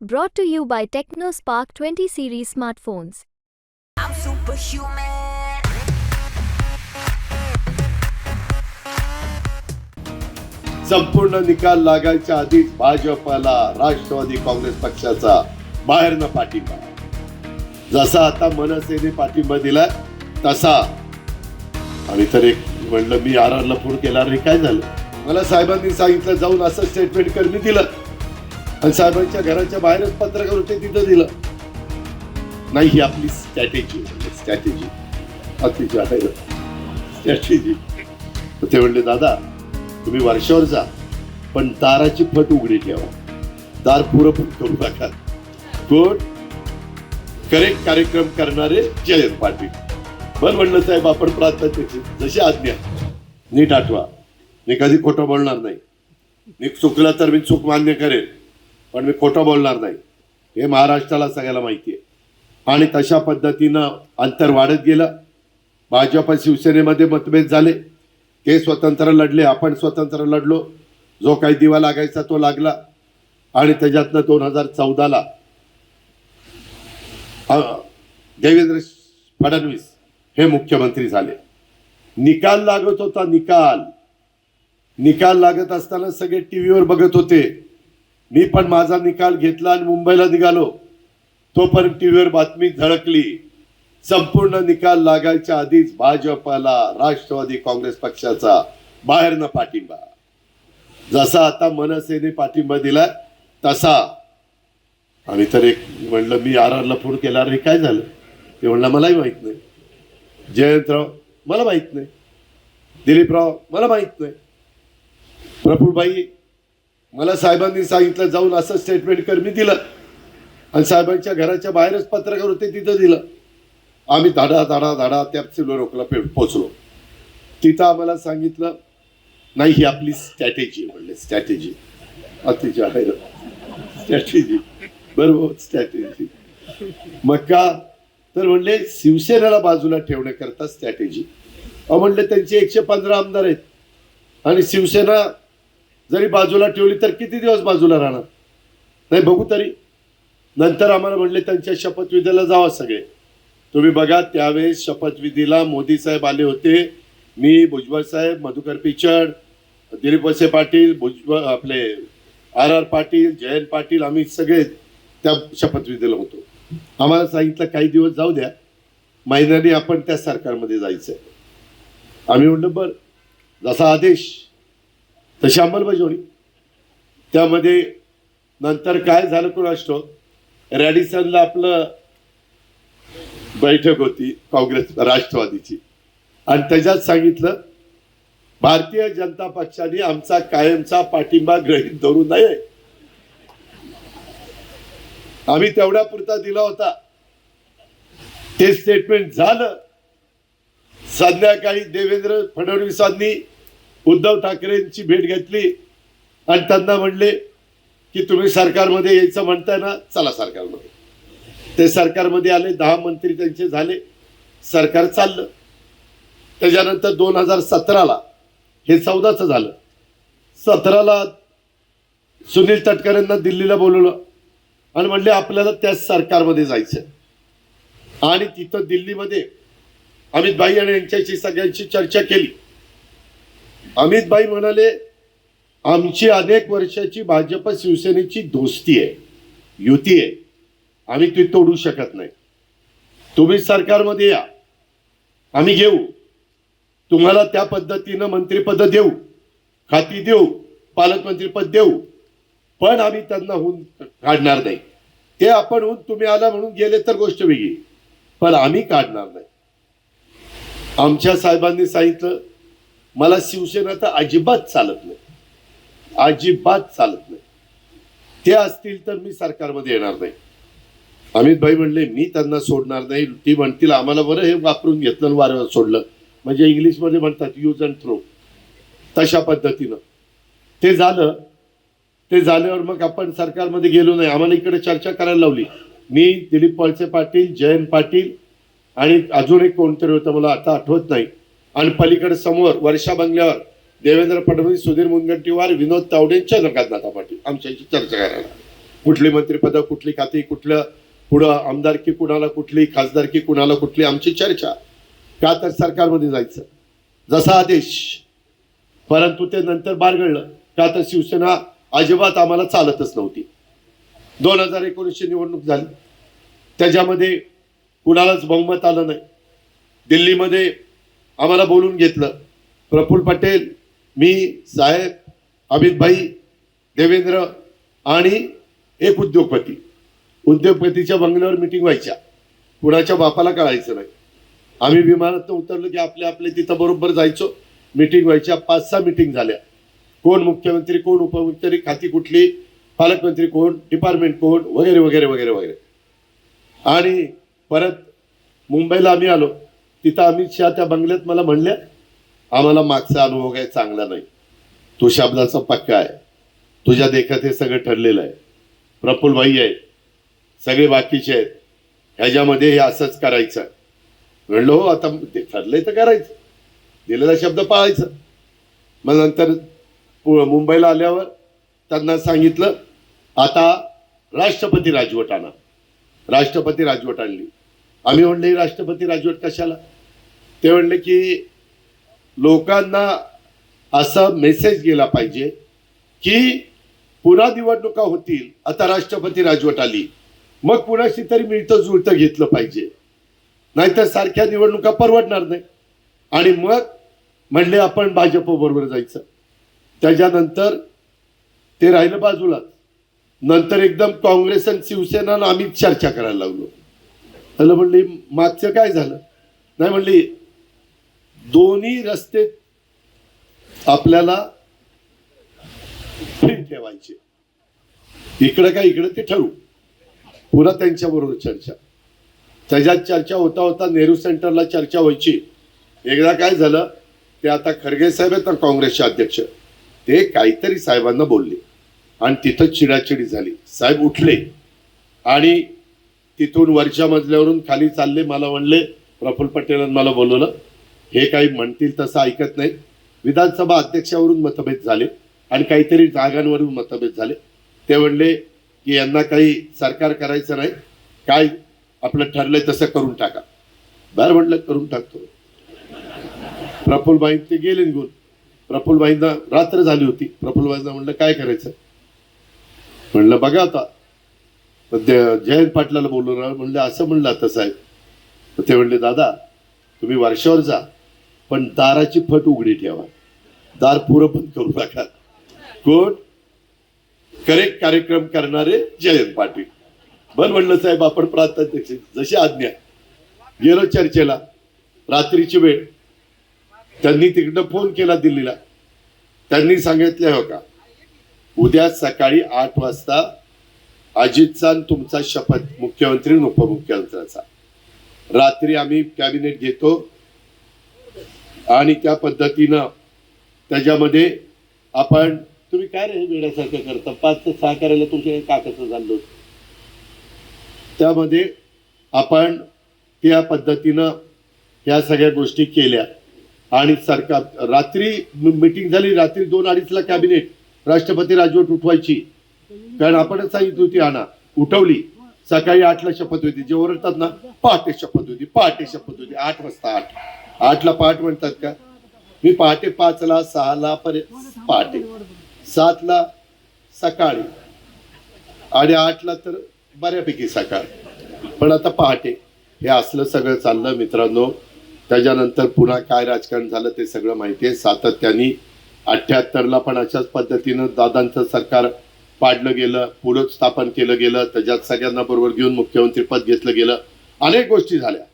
Brought to you by TechnoSpark 20 series smartphones. I'm superhuman. संपूर्ण निकाल लागायच्या आधीच भाजपला राष्ट्रवादी काँग्रेस पक्षाचा बाहेरनं पाठिंबा जसा आता मनसेने पाठिंबा दिला तसा आम्ही तर एक म्हणलं मी आर आरला फोन केला अरे काय झालं मला साहेबांनी सांगितलं जाऊन असं स्टेटमेंट कर मी दिलं आणि साहेबांच्या घराच्या बाहेरच पत्रकार होते तिथं दिलं. नाही ही आपली स्ट्रॅटेजी स्ट्रॅटेजी अतिशय स्ट्रॅटेजी ते म्हणले दादा तुम्ही वर्षावर जा पण दाराची फट उघडी ठेवा. दार पुरं पण करू नका. कोण? करेक्ट कार्यक्रम करणारे जयंत पाटील. बरं म्हणलं साहेब आपण प्रार्थना जशी आज्ञा नीट आठवा. मी कधी खोटं बोलणार नाही. मी चुकला तर मी चूक मान्य करेन. पण मी खोटं बोलणार नाही. हे महाराष्ट्राला सगळ्याला माहिती आहे. आणि तशा पद्धतीनं अंतर वाढत गेलं. भाजप शिवसेनेमध्ये मतभेद झाले. ते स्वतंत्र लढले आपण स्वतंत्र लढलो. जो काही दिवा लागायचा तो लागला. आणि त्याच्यातनं दोन हजार चौदाला देवेंद्र फडणवीस हे मुख्यमंत्री झाले. निकाल लागत होता निकाल. निकाल लागत असताना सगळे टी व्हीवर बघत होते. मी पण माझा निकाल घेतला आणि मुंबईला निघालो. तोपर्यंत टी व्हीवर बातमी झळकली. संपूर्ण निकाल लागायच्या आधीच भाजपला राष्ट्रवादी काँग्रेस पक्षाचा बाहेरनं पाठिंबा. जसा आता मनसेने पाठिंबा दिला तसा. आम्ही तर एक म्हणलं मी आर आरला फोन केला अरे काय झालं? ते म्हणलं मलाही माहीत नाही. जयंतराव मला माहीत नाही. दिलीपराव मला माहीत नाही. प्रफुलबाई मला साहेबांनी सांगितलं जाऊन असं स्टेटमेंट कर मी दिलं. आणि साहेबांच्या घराच्या बाहेरच पत्रकार होते तिथं दिलं. आम्ही धाडा धाडा धाडा त्या सिल्वर पे पोचलो तिथं आम्हाला सांगितलं नाही ही आपली स्ट्रॅटेजी म्हणले स्ट्रॅटेजी अतिशय स्ट्रॅटेजी बरोबर स्ट्रॅटेजी मग का? तर म्हणले शिवसेनेला बाजूला ठेवण्याकरता स्ट्रॅटेजी म्हणले त्यांचे एकशे पंधरा आमदार आहेत. आणि शिवसेना जरी बाजूला ठेवली तर किती दिवस बाजूला राहणार? नाही बघू तरी. नंतर आम्हाला म्हणले त्यांच्या शपथविधीला जावा सगळे. तुम्ही बघा त्यावेळेस शपथविधीला मोदी साहेब आले होते. मी भुजबळ साहेब मधुकर पिचड दिलीप वसे पाटील भुजबळ आपले आर आर पाटील जयंत पाटील आम्ही सगळे त्या शपथविधीला होतो. आम्हाला सांगितलं काही दिवस जाऊ द्या. महिन्याने आपण त्या सरकारमध्ये जायचं आहे आम्ही म्हटलं बरं. जसा आदेश तशी अंमलबजावणी. त्यामध्ये नंतर काय झालं कुणाष्ट रॅडिसनला आपलं बैठक होती काँग्रेस राष्ट्रवादीची. आणि त्याच्यात सांगितलं भारतीय जनता पक्षाने आमचा कायमचा पाठिंबा ग्रहित धरू नये. आम्ही तेवढ्या पुरता दिला होता. ते स्टेटमेंट झालं. संध्याकाळी देवेंद्र फडणवीसांनी उद्धव ठाकरेंची भेट घेतली आणि त्यांना म्हणले की तुम्ही सरकारमध्ये यायचं म्हणताय ना चला सरकारमध्ये. ते सरकारमध्ये आले दहा मंत्री त्यांचे झाले सरकार चाललं. त्याच्यानंतर दोन हजार सतराला हे चौदाचं झालं. सतराला सुनील तटकरेंना दिल्लीला बोलवलं आणि म्हणले आपल्याला त्याच सरकारमध्ये जायचं आणि तिथं दिल्लीमध्ये अमित भाई आणि यांच्याशी सगळ्यांशी चर्चा केली. अमितबाई म्हणाले आमची अनेक वर्षाची भाजप शिवसेनेची दोस्ती आहे युती आहे. आम्ही ती तोडू शकत नाही. तुम्ही सरकारमध्ये या. आम्ही घेऊ. तुम्हाला त्या पद्धतीनं मंत्रिपद देऊ. खाती देऊ. पालकमंत्रीपद देऊ. पण आम्ही त्यांना होऊन काढणार नाही. ते आपण होऊन तुम्ही आला म्हणून गेले तर गोष्ट वेगळी. पण आम्ही काढणार नाही. आमच्या साहेबांनी सांगितलं मला शिवसेना तर अजिबात चालत नाही. अजिबात चालत नाही. ते असतील तर मी सरकारमध्ये येणार नाही. अमित भाई म्हणले मी त्यांना सोडणार नाही. ती म्हणतील आम्हाला बरं हे वापरून घेतलं वारंवार सोडलं. म्हणजे इंग्लिशमध्ये म्हणतात यूज अँड थ्रो तशा पद्धतीनं. ते झालं. ते झाल्यावर मग आपण सरकारमध्ये गेलो नाही. आम्हाला इकडे चर्चा करायला लावली. मी दिलीप वळसे पाटील जयंत पाटील आणि अजून एक कोणतरी होतं मला आता आठवत नाही. आणि पलीकडे समोर वर्षा बंगल्यावर देवेंद्र फडणवीस सुधीर मुनगंटीवार विनोद तावडे चंद्रकांत नाथा पाटील. आमच्याशी चर्चा करायला. कुठली मंत्रिपदं कुठली खाती कुठलं पुढं आमदारकी कुणाला कुठली खासदारकी कुणाला कुठली आमची चर्चा. का तर सरकारमध्ये जायचं? जसा आदेश. परंतु ते नंतर बारगळलं. का तर शिवसेना अजिबात आम्हाला चालतच नव्हती. दोन हजार एकोणीसची निवडणूक झाली. त्याच्यामध्ये कुणालाच बहुमत आलं नाही. दिल्लीमध्ये आम्हाला बोलून घेतलं. प्रफुल्ल पटेल मी साहेब अमितभाई देवेंद्र आणि एक उद्योगपती. उद्योगपतीच्या बंगल्यावर मिटिंग व्हायच्या. कुणाच्या बापाला कळायचं नाही. आम्ही विमानात उतरलो की आपले आपले तिथं बरोबर जायचो. मिटिंग व्हायच्या पाच सहा मिटिंग झाल्या. कोण मुख्यमंत्री कोण उपमुख्यमंत्री खाती कुठली पालकमंत्री कोण डिपार्टमेंट कोण वगैरे वगैरे वगैरे वगैरे. आणि परत मुंबईला आम्ही आलो. तिथं अमित शहा त्या बंगल्यात मला म्हणल्या आम्हाला मागचा अनुभव काही चांगला नाही. तो शब्दाचा पक्का आहे. तुझ्या देखत हे सगळं ठरलेलं आहे. प्रफुल्ल भाई आहे. सगळे बाकीचे आहेत. ह्याच्यामध्ये हे असंच करायचं म्हणलो हो आता ते ठरलंय तर करायचं. दिलेला शब्द पाळायचा. मग नंतर पु- मुंबईला आल्यावर त्यांना सांगितलं आता राष्ट्रपती राजवट आणा. राष्ट्रपती राजवट आणली. आम्ही म्हणले राष्ट्रपती राजवट कशाला? ते म्हणले की लोकांना असा मेसेज गेला पाहिजे की पुन्हा निवडणुका होतील आता राष्ट्रपती राजवट आली मग कुणाशी तरी मिळतं जुळतं घेतलं पाहिजे. नाहीतर सारख्या निवडणुका परवडणार नाही. आणि मग म्हणले आपण भाजप बरोबर जायचं. त्याच्यानंतर ते राहिलं बाजूलाच. नंतर एकदम काँग्रेस आणि शिवसेना आम्ही चर्चा करायला लागलो. त्याला म्हणली मागचं काय झालं? नाही म्हणली दोन्ही रस्ते आपल्याला फ्री ठेवायचे. इकडं काय इकडं ते ठरवू पुन्हा त्यांच्याबरोबर चर्चा. त्याच्यात चर्चा होता होता नेहरू सेंटरला चर्चा व्हायची. एकदा काय झालं ते आता खरगे साहेब आहेत ना काँग्रेसचे अध्यक्ष ते काहीतरी साहेबांना बोलले. आणि तिथं चिडाचिडी झाली. साहेब उठले. आणि तिथून वरच्या मजल्यावरून खाली चालले मला म्हणले प्रफुल्ल पटेलांनी मला बोलवलं. हे काही म्हणतील तसं ऐकत नाही. विधानसभा अध्यक्षावरून मतभेद झाले आणि काहीतरी जागांवरून मतभेद झाले. ते म्हणले की यांना काही सरकार करायचं नाही. काय आपलं ठरलंय तसं करून टाका. बरं म्हटलं करून टाकतो. प्रफुल्लबाई ते गेले निघून प्रफुलबाईंना रात्र झाली होती. प्रफुलबाईंना म्हणलं काय करायचं? म्हणलं बघा आता. पण जयंत पाटलाला बोललो म्हणलं असं म्हणलं आता साहेब. तर ते म्हणले दादा तुम्ही वर्षावर जा. पण दाराची फट उघडी ठेवा. दार पुरं बंद करू नका. कोण? करेक्ट कार्यक्रम करणारे जयंत पाटील. बरं म्हणलं साहेब आपण प्रांताध्यक्ष. जशी आज्ञा. गेलो चर्चेला. रात्रीची वेळ. त्यांनी तिकडं फोन केला दिल्लीला. त्यांनी सांगितलं हो का? उद्या सकाळी आठ वाजता अजितचा तुमचा शपथ मुख्यमंत्री आणि उपमुख्यमंत्र्याचा. रात्री आम्ही कॅबिनेट घेतो. आणि त्या पद्धतीनं त्याच्यामध्ये आपण तुम्ही काय रे वेड्यासारखं करता? पाच ते सहा करायला तुमच्या काकाचं झालं त्यामध्ये आपण त्या पद्धतीनं या सगळ्या गोष्टी केल्या. आणि सरकार रात्री मिटिंग झाली रात्री दोन अडीचला कॅबिनेट राष्ट्रपती राजवट उठवायची. कारण आपणच सांगितली होती आणा उठवली. सकाळी आठला शपथ होती. जे ओरडतात ना पहाटे शपथ होती पहाटे शपथ होती. आठ वाजता आठ. आठला पाठ म्हणतात का? मी पहाटे पाचला सहाला पर्यंत पहाटे. सातला सकाळी. आणि आठला तर बऱ्यापैकी सकाळ. पण आता पहाटे. हे असलं सगळं चाललं मित्रांनो. त्याच्यानंतर पुन्हा काय राजकारण झालं ते सगळं माहिती आहे. सातत्याने अठ्ठ्याहत्तरला पण अशाच पद्धतीनं दादांचं सरकार पाडलं गेलं पुढं स्थापन केलं गेलं. त्याच्यात सगळ्यांना बरोबर घेऊन मुख्यमंत्री पद घेतलं गेलं. अनेक गोष्टी झाल्या.